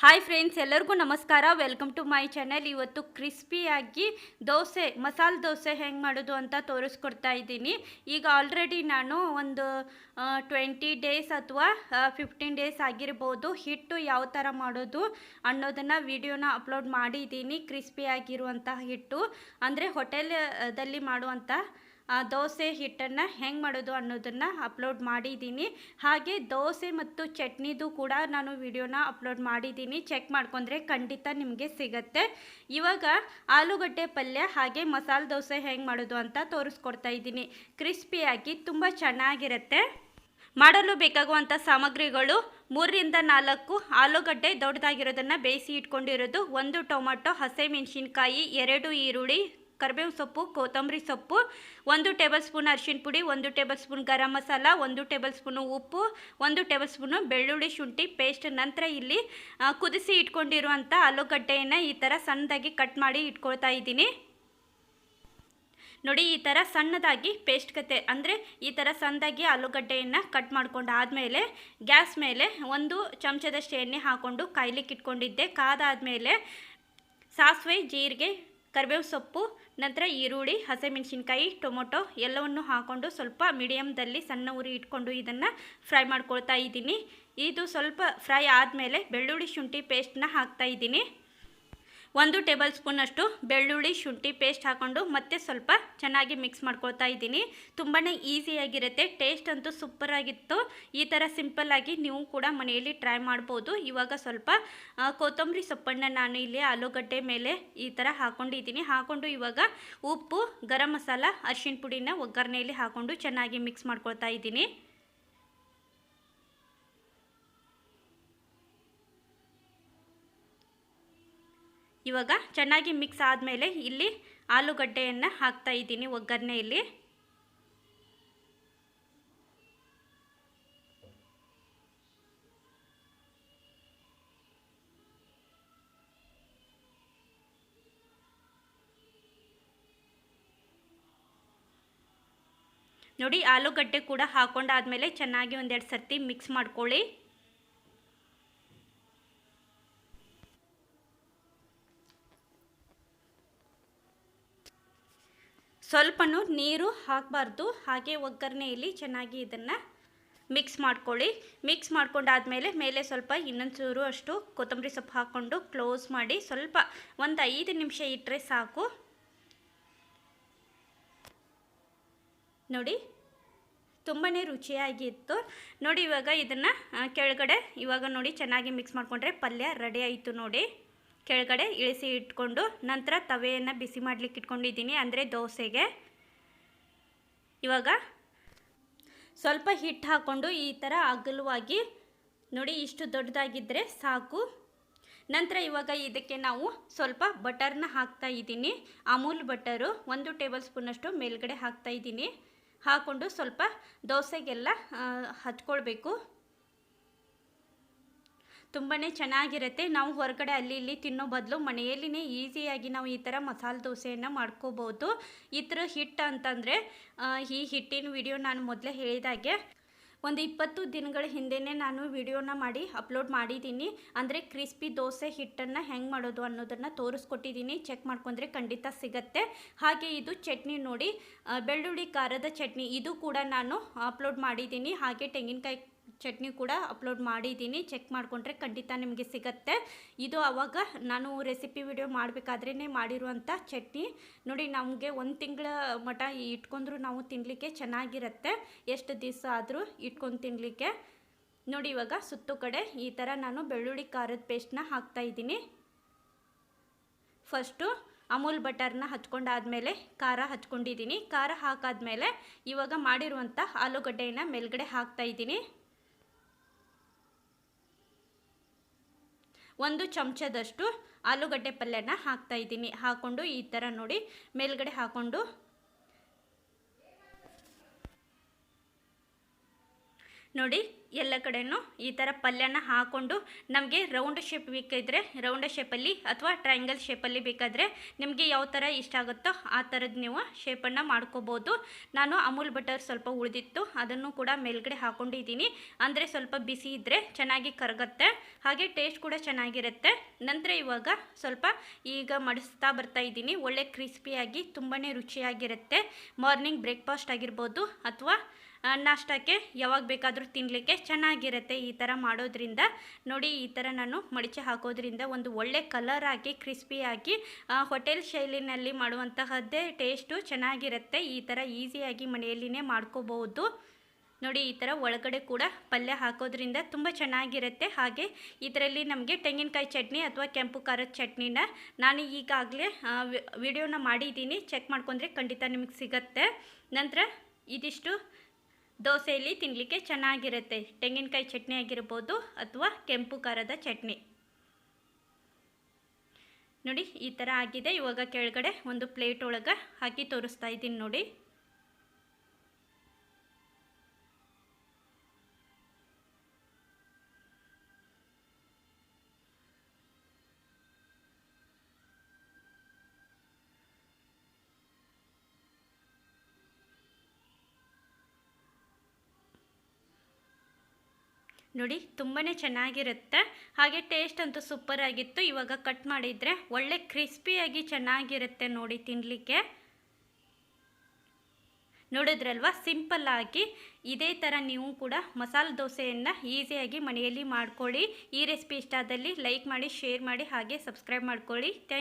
Hi friends ಎಲ್ಲರಿಗೂ ನಮಸ್ಕಾರ. Welcome to my channel ಇವತ್ತು ಕ್ರಿಸ್ಪಿಯಾಗಿ ದೋಸೆ, ಮಸಾಲೆ ದೋಸೆ ಹೆಂಗೆ ಮಾಡೋದು ಅಂತ ತೋರಿಸ್ಕೊಡ್ತಾ ಇದ್ದೀನಿ. ಈಗ ಆಲ್ರೆಡಿ ನಾನು ಒಂದು ಟ್ವೆಂಟಿ ಡೇಸ್ ಅಥವಾ ಫಿಫ್ಟೀನ್ ಡೇಸ್ ಆಗಿರ್ಬೋದು ಹಿಟ್ಟು ಯಾವ ಥರ ಮಾಡೋದು ಅನ್ನೋದನ್ನು ವಿಡಿಯೋನ ಅಪ್ಲೋಡ್ ಮಾಡಿದ್ದೀನಿ. ಕ್ರಿಸ್ಪಿಯಾಗಿರುವಂತಹ ಹಿಟ್ಟು. ಅಂದರೆ ಹೋಟೆಲ್ದಲ್ಲಿ ಮಾಡುವಂಥ ದೋಸೆ ಹಿಟ್ಟನ್ನು ಹೆಂಗೆ ಮಾಡೋದು ಅನ್ನೋದನ್ನು ಅಪ್ಲೋಡ್ ಮಾಡಿದ್ದೀನಿ. ಹಾಗೆ ದೋಸೆ ಮತ್ತು ಚಟ್ನಿದು ಕೂಡ ನಾನು ವಿಡಿಯೋನ ಅಪ್ಲೋಡ್ ಮಾಡಿದ್ದೀನಿ. ಚೆಕ್ ಮಾಡ್ಕೊಂಡ್ರೆ ಖಂಡಿತ ನಿಮಗೆ ಸಿಗತ್ತೆ. ಇವಾಗ ಆಲೂಗಡ್ಡೆ ಪಲ್ಯ ಹಾಗೆ ಮಸಾಲೆ ದೋಸೆ ಹೆಂಗೆ ಮಾಡೋದು ಅಂತ ತೋರಿಸ್ಕೊಡ್ತಾ ಇದ್ದೀನಿ. ಕ್ರಿಸ್ಪಿಯಾಗಿ ತುಂಬ ಚೆನ್ನಾಗಿರುತ್ತೆ. ಮಾಡಲು ಬೇಕಾಗುವಂಥ ಸಾಮಗ್ರಿಗಳು ಮೂರರಿಂದ ನಾಲ್ಕು. ಆಲೂಗಡ್ಡೆ ದೊಡ್ಡದಾಗಿರೋದನ್ನು ಬೇಯಿಸಿ ಇಟ್ಕೊಂಡಿರೋದು ಒಂದು ಟೊಮೊಟೊ, ಹಸಿಮೆಣಸಿನ್ಕಾಯಿ, ಎರಡು ಈರುಳ್ಳಿ ಕರಿಬೇವು ಸೊಪ್ಪು, ಕೊತ್ತಂಬರಿ ಸೊಪ್ಪು, ಒಂದು ಟೇಬಲ್ ಸ್ಪೂನ್ ಅರಿಶಿನ ಪುಡಿ, ಒಂದು ಟೇಬಲ್ ಸ್ಪೂನ್ ಗರಂ ಮಸಾಲ, ಒಂದು ಟೇಬಲ್ ಸ್ಪೂನು ಉಪ್ಪು, ಒಂದು ಟೇಬಲ್ ಸ್ಪೂನು ಬೆಳ್ಳುಳ್ಳಿ ಶುಂಠಿ ಪೇಸ್ಟ್. ನಂತರ ಇಲ್ಲಿ ಕುದಿಸಿ ಇಟ್ಕೊಂಡಿರುವಂಥ ಆಲೂಗಡ್ಡೆಯನ್ನು ಈ ಥರ ಸಣ್ಣದಾಗಿ ಕಟ್ ಮಾಡಿ ಇಟ್ಕೊಳ್ತಾ ಇದ್ದೀನಿ. ನೋಡಿ, ಈ ಥರ ಸಣ್ಣದಾಗಿ ಪೇಸ್ಟ್ ಕತೆ, ಅಂದರೆ ಈ ಥರ ಸಣ್ಣದಾಗಿ ಆಲೂಗಡ್ಡೆಯನ್ನು ಕಟ್ ಮಾಡಿಕೊಂಡು ಆದಮೇಲೆ, ಗ್ಯಾಸ್ ಮೇಲೆ ಒಂದು ಚಮಚದಷ್ಟು ಎಣ್ಣೆ ಹಾಕ್ಕೊಂಡು ಕಾಯ್ಲಿಕ್ಕೆ ಇಟ್ಕೊಂಡಿದ್ದೆ. ಕಾದಾದಮೇಲೆ ಸಾಸಿವೆ, ಜೀರಿಗೆ ಕರಿಬೇವು ಸೊಪ್ಪು, ನಂತರ ಈರುಳ್ಳಿ, ಹಸಿಮೆಣಸಿನ್ಕಾಯಿ, ಟೊಮೊಟೊ ಎಲ್ಲವನ್ನು ಹಾಕೊಂಡು ಸ್ವಲ್ಪ ಮೀಡಿಯಮ್ದಲ್ಲಿ ಸಣ್ಣ ಉರಿ ಇಟ್ಕೊಂಡು ಇದನ್ನು ಫ್ರೈ ಮಾಡ್ಕೊಳ್ತಾ ಇದ್ದೀನಿ. ಇದು ಸ್ವಲ್ಪ ಫ್ರೈ ಆದಮೇಲೆ ಬೆಳ್ಳುಳ್ಳಿ ಶುಂಠಿ ಪೇಸ್ಟನ್ನ ಹಾಕ್ತಾ ಇದ್ದೀನಿ. ಒಂದು ಟೇಬಲ್ ಸ್ಪೂನಷ್ಟು ಬೆಳ್ಳುಳ್ಳಿ ಶುಂಠಿ ಪೇಸ್ಟ್ ಹಾಕ್ಕೊಂಡು ಮತ್ತೆ ಸ್ವಲ್ಪ ಚೆನ್ನಾಗಿ ಮಿಕ್ಸ್ ಮಾಡ್ಕೊಳ್ತಾ ಇದ್ದೀನಿ. ತುಂಬಾ ಈಸಿಯಾಗಿರುತ್ತೆ ಟೇಸ್ಟ್ ಅಂತೂ ಸೂಪರಾಗಿತ್ತು ಈ ಥರ ಸಿಂಪಲ್ಲಾಗಿ ನೀವು ಕೂಡ ಮನೆಯಲ್ಲಿ ಟ್ರೈ ಮಾಡ್ಬೋದು. ಇವಾಗ ಸ್ವಲ್ಪ ಕೊತ್ತಂಬರಿ ಸೊಪ್ಪನ್ನ ನಾನು ಇಲ್ಲಿ ಆಲೂಗಡ್ಡೆ ಮೇಲೆ ಈ ಥರ ಹಾಕ್ಕೊಂಡಿದ್ದೀನಿ ಹಾಕ್ಕೊಂಡು ಇವಾಗ ಉಪ್ಪು, ಗರಂ ಮಸಾಲ, ಅರಿಶಿಣ ಪುಡಿನ ಒಗ್ಗರಣೆಯಲ್ಲಿ ಹಾಕ್ಕೊಂಡು ಚೆನ್ನಾಗಿ ಮಿಕ್ಸ್ ಮಾಡ್ಕೊಳ್ತಾ ಇದ್ದೀನಿ. ಇವಾಗ ಚೆನ್ನಾಗಿ ಮಿಕ್ಸ್ ಆದಮೇಲೆ ಇಲ್ಲಿ ಆಲೂಗಡ್ಡೆಯನ್ನು ಹಾಕ್ತಾ ಇದ್ದೀನಿ ಒಗ್ಗರಣೆಯಲ್ಲಿ ನೋಡಿ ಆಲೂಗಡ್ಡೆ ಕೂಡ ಹಾಕೊಂಡಾದ್ಮೇಲೆ ಚೆನ್ನಾಗಿ ಒಂದೆರಡು ಸರ್ತಿ ಮಿಕ್ಸ್ ಮಾಡ್ಕೊಳ್ಳಿ. ಸ್ವಲ್ಪನೂ ನೀರು ಹಾಕಬಾರ್ದು. ಹಾಗೆ ಒಗ್ಗರಣೆಯಲ್ಲಿ ಚೆನ್ನಾಗಿ ಇದನ್ನು ಮಿಕ್ಸ್ ಮಾಡ್ಕೊಳ್ಳಿ. ಮಿಕ್ಸ್ ಮಾಡ್ಕೊಂಡಾದಮೇಲೆ ಮೇಲೆ ಸ್ವಲ್ಪ ಇನ್ನೊಂದು ಚೂರು ಅಷ್ಟು ಕೊತ್ತಂಬರಿ ಸೊಪ್ಪು ಹಾಕ್ಕೊಂಡು ಕ್ಲೋಸ್ ಮಾಡಿ ಸ್ವಲ್ಪ ಒಂದು ಐದು ನಿಮಿಷ ಇಟ್ಟರೆ ಸಾಕು. ನೋಡಿ ತುಂಬಾ ರುಚಿಯಾಗಿತ್ತು. ನೋಡಿ ಇವಾಗ ಇದನ್ನು ಕೆಳಗಡೆ ಇವಾಗ ನೋಡಿ ಚೆನ್ನಾಗಿ ಮಿಕ್ಸ್ ಮಾಡಿಕೊಂಡ್ರೆ ಪಲ್ಯ ರೆಡಿ ಆಯಿತು ನೋಡಿ. ಕೆಳಗಡೆ ಇಳಿಸಿ ಇಟ್ಕೊಂಡು ನಂತರ ತವೆಯನ್ನು ಬಿಸಿ ಮಾಡಲಿಕ್ಕೆ ಇಟ್ಕೊಂಡಿದ್ದೀನಿ, ಅಂದರೆ ದೋಸೆಗೆ. ಇವಾಗ ಸ್ವಲ್ಪ ಹಿಟ್ಟು ಹಾಕ್ಕೊಂಡು ಈ ಥರ ಅಗಲವಾಗಿ ನೋಡಿ, ಇಷ್ಟು ದೊಡ್ಡದಾಗಿದ್ದರೆ ಸಾಕು. ನಂತರ ಇವಾಗ ಇದಕ್ಕೆ ನಾವು ಸ್ವಲ್ಪ ಬಟರ್ನ ಹಾಕ್ತಾ ಇದ್ದೀನಿ. ಅಮೂಲ್ ಬಟರು ಒಂದು ಟೇಬಲ್ ಸ್ಪೂನಷ್ಟು ಮೇಲ್ಗಡೆ ಹಾಕ್ತಾ ಇದ್ದೀನಿ. ಹಾಕ್ಕೊಂಡು ಸ್ವಲ್ಪ ದೋಸೆಗೆಲ್ಲ ಹಚ್ಕೊಳ್ಬೇಕು. ತುಂಬಾ ಚೆನ್ನಾಗಿರುತ್ತೆ. ನಾವು ಹೊರಗಡೆ ಅಲ್ಲಿ ಇಲ್ಲಿ ತಿನ್ನೋ ಬದಲು ಮನೆಯಲ್ಲಿನೇ ಈಸಿಯಾಗಿ ನಾವು ಈ ಥರ ಮಸಾಲೆ ದೋಸೆಯನ್ನು ಮಾಡ್ಕೋಬೋದು ಈ ಥರ ಹಿಟ್ಟು ಅಂತಂದರೆ ಈ ಹಿಟ್ಟಿನ ವಿಡಿಯೋ ನಾನು ಮೊದಲೇ ಹೇಳಿದಾಗೆ, ಒಂದು ಇಪ್ಪತ್ತು ದಿನಗಳ ಹಿಂದೆಯೇ ನಾನು ವಿಡಿಯೋನ ಮಾಡಿ ಅಪ್ಲೋಡ್ ಮಾಡಿದ್ದೀನಿ ಅಂದರೆ ಕ್ರಿಸ್ಪಿ ದೋಸೆ ಹಿಟ್ಟನ್ನು ಹೆಂಗೆ ಮಾಡೋದು ಅನ್ನೋದನ್ನು ತೋರಿಸ್ಕೊಟ್ಟಿದ್ದೀನಿ ಚೆಕ್ ಮಾಡ್ಕೊಂಡ್ರೆ ಖಂಡಿತ ಸಿಗತ್ತೆ. ಹಾಗೆ ಇದು ಚಟ್ನಿ ನೋಡಿ ಬೆಳ್ಳುಳ್ಳಿ ಖಾರದ ಚಟ್ನಿ, ಇದು ಕೂಡ ನಾನು ಅಪ್ಲೋಡ್ ಮಾಡಿದ್ದೀನಿ ಹಾಗೆ ತೆಂಗಿನಕಾಯಿ ಚಟ್ನಿ ಕೂಡ ಅಪ್ಲೋಡ್ ಮಾಡಿದ್ದೀನಿ. ಚೆಕ್ ಮಾಡಿಕೊಂಡ್ರೆ ಖಂಡಿತ ನಿಮಗೆ ಸಿಗತ್ತೆ. ಇದು ಆವಾಗ ನಾನು ರೆಸಿಪಿ ವಿಡಿಯೋ ಮಾಡಬೇಕಾದ್ರೇ ಮಾಡಿರುವಂಥ ಚಟ್ನಿ. ನೋಡಿ, ನಮಗೆ ಒಂದು ತಿಂಗಳ ಮಟ ಇಟ್ಕೊಂಡ್ರು ನಾವು ತಿನ್ನಲಿಕ್ಕೆ ಚೆನ್ನಾಗಿರುತ್ತೆ. ಎಷ್ಟು ದಿವಸ ಆದರೂ ಇಟ್ಕೊಂಡು ತಿನ್ನಲಿಕ್ಕೆ ನೋಡಿ, ಇವಾಗ ಸುತ್ತು ಕಡೆ ಈ ಥರ ನಾನು ಬೆಳ್ಳುಳ್ಳಿ ಖಾರದ ಪೇಸ್ಟ್ನ ಹಾಕ್ತಾ ಇದ್ದೀನಿ. ಫಸ್ಟು ಅಮೂಲ್ ಬಟರ್ನ ಹಚ್ಕೊಂಡಾದ್ಮೇಲೆ ಖಾರ ಹಚ್ಕೊಂಡಿದ್ದೀನಿ. ಖಾರ ಹಾಕಾದ್ಮೇಲೆ ಇವಾಗ ಮಾಡಿರುವಂಥ ಆಲೂಗಡ್ಡೆಯನ್ನು ಮೇಲ್ಗಡೆ ಹಾಕ್ತಾ ಇದ್ದೀನಿ ಒಂದು ಚಮಚದಷ್ಟು ಆಲೂಗಡ್ಡೆ ಪಲ್ಯನ ಹಾಕ್ತಾ ಇದ್ದೀನಿ. ಹಾಕ್ಕೊಂಡು ಈ ಥರ ನೋಡಿ ಮೇಲ್ಗಡೆ ಹಾಕ್ಕೊಂಡು ನೋಡಿ ಎಲ್ಲ ಕಡೆಯೂ ಈ ಥರ ಪಲ್ಯನ ಹಾಕ್ಕೊಂಡು ನಮಗೆ ರೌಂಡ್ ಶೇಪ್ ಬೇಕಿದ್ರೆ ರೌಂಡ್ ಶೇಪಲ್ಲಿ ಅಥವಾ ಟ್ರಯಾಂಗಲ್ ಶೇಪಲ್ಲಿ ಬೇಕಾದರೆ ನಿಮಗೆ ಯಾವ ಥರ ಇಷ್ಟ ಆಗುತ್ತೋ ಆ ಥರದ್ದು ನೀವು ಶೇಪನ್ನು ಮಾಡ್ಕೋಬೋದು. ನಾನು ಅಮೂಲ್ ಬಟರ್ ಸ್ವಲ್ಪ ಉಳಿದಿತ್ತು, ಅದನ್ನು ಕೂಡ ಮೇಲ್ಗಡೆ ಹಾಕ್ಕೊಂಡಿದ್ದೀನಿ ಅಂದರೆ ಸ್ವಲ್ಪ ಬಿಸಿ ಇದ್ದರೆ ಚೆನ್ನಾಗಿ ಕರಗತ್ತೆ, ಹಾಗೆ ಟೇಸ್ಟ್ ಕೂಡ ಚೆನ್ನಾಗಿರುತ್ತೆ. ನಂತರ ಇವಾಗ ಸ್ವಲ್ಪ ಈಗ ಮಡಿಸ್ತಾ ಬರ್ತಾ ಇದ್ದೀನಿ. ಒಳ್ಳೆ ಕ್ರಿಸ್ಪಿಯಾಗಿ ತುಂಬಾ ರುಚಿಯಾಗಿರುತ್ತೆ. ಮಾರ್ನಿಂಗ್ ಬ್ರೇಕ್ಫಾಸ್ಟ್ ಆಗಿರ್ಬೋದು ಅಥವಾ ನಾಷ್ಟಕ್ಕೆ ಯಾವಾಗ ಬೇಕಾದರೂ ತಿನ್ನಲಿಕ್ಕೆ ಚೆನ್ನಾಗಿರುತ್ತೆ ಈ ಥರ ಮಾಡೋದ್ರಿಂದ. ನೋಡಿ, ಈ ಥರ ನಾನು ಮಡಿಚೆ ಹಾಕೋದ್ರಿಂದ ಒಂದು ಒಳ್ಳೆ ಕಲರ್ ಆಗಿ ಕ್ರಿಸ್ಪಿಯಾಗಿ ಹೋಟೆಲ್ ಶೈಲಿನಲ್ಲಿ ಮಾಡುವಂತಹದ್ದೇ ಟೇಸ್ಟು ಚೆನ್ನಾಗಿರುತ್ತೆ. ಈ ಥರ ಈಸಿಯಾಗಿ ಮನೆಯಲ್ಲಿನೇ ಮಾಡ್ಕೋಬಹುದು. ನೋಡಿ, ಈ ಥರ ಒಳಗಡೆ ಕೂಡ ಪಲ್ಯ ಹಾಕೋದ್ರಿಂದ ತುಂಬ ಚೆನ್ನಾಗಿರುತ್ತೆ. ಹಾಗೆ ಇದರಲ್ಲಿ ನಮಗೆ ತೆಂಗಿನಕಾಯಿ ಚಟ್ನಿ ಅಥವಾ ಕೆಂಪು ಖಾರದ ಚಟ್ನಿನ ನಾನು ಈಗಾಗಲೇ ವಿಡಿಯೋನ ಮಾಡಿದ್ದೀನಿ. ಚೆಕ್ ಮಾಡ್ಕೊಂಡ್ರೆ ಖಂಡಿತ ನಿಮಗೆ ಸಿಗತ್ತೆ. ನಂತರ ಇದಿಷ್ಟು ದೋಸೆಯಲ್ಲಿ ತಿನ್ನಲಿಕ್ಕೆ ಚೆನ್ನಾಗಿರುತ್ತೆ. ತೆಂಗಿನಕಾಯಿ ಚಟ್ನಿ ಆಗಿರ್ಬೋದು ಅಥವಾ ಕೆಂಪು ಖಾರದ ಚಟ್ನಿ. ನೋಡಿ, ಈ ಥರ ಆಗಿದೆ. ಇವಾಗ ಕೆಳಗಡೆ ಒಂದು ಪ್ಲೇಟ್ ಒಳಗೆ ಹಾಕಿ ತೋರಿಸ್ತಾ ಇದ್ದೀನಿ ನೋಡಿ. ನೋಡಿ ತುಂಬಾ ಚೆನ್ನಾಗಿರುತ್ತೆ. ಹಾಗೆ ಟೇಸ್ಟ್ ಅಂತೂ ಸೂಪರ್ ಆಗಿತ್ತು. ಇವಾಗ ಕಟ್ ಮಾಡಿದರೆ ಒಳ್ಳೆ ಕ್ರಿಸ್ಪಿಯಾಗಿ ಚೆನ್ನಾಗಿರುತ್ತೆ ನೋಡಿ ತಿನ್ನಲಿಕ್ಕೆ ನೋಡಿದ್ರಲ್ವಾ? ಸಿಂಪಲ್ ಆಗಿ ಇದೇ ಥರ ನೀವು ಕೂಡ ಮಸಾಲೆ ದೋಸೆಯನ್ನು ಈಸಿಯಾಗಿ ಮನೆಯಲ್ಲಿ ಮಾಡ್ಕೊಳ್ಳಿ. ಈ ರೆಸಿಪಿ ಇಷ್ಟ ಆದಲ್ಲಿ ಲೈಕ್ ಮಾಡಿ ಶೇರ್ ಮಾಡಿ, ಹಾಗೆ ಸಬ್ಸ್ಕ್ರೈಬ್ ಮಾಡ್ಕೊಳ್ಳಿ. ಥ್ಯಾಂಕ್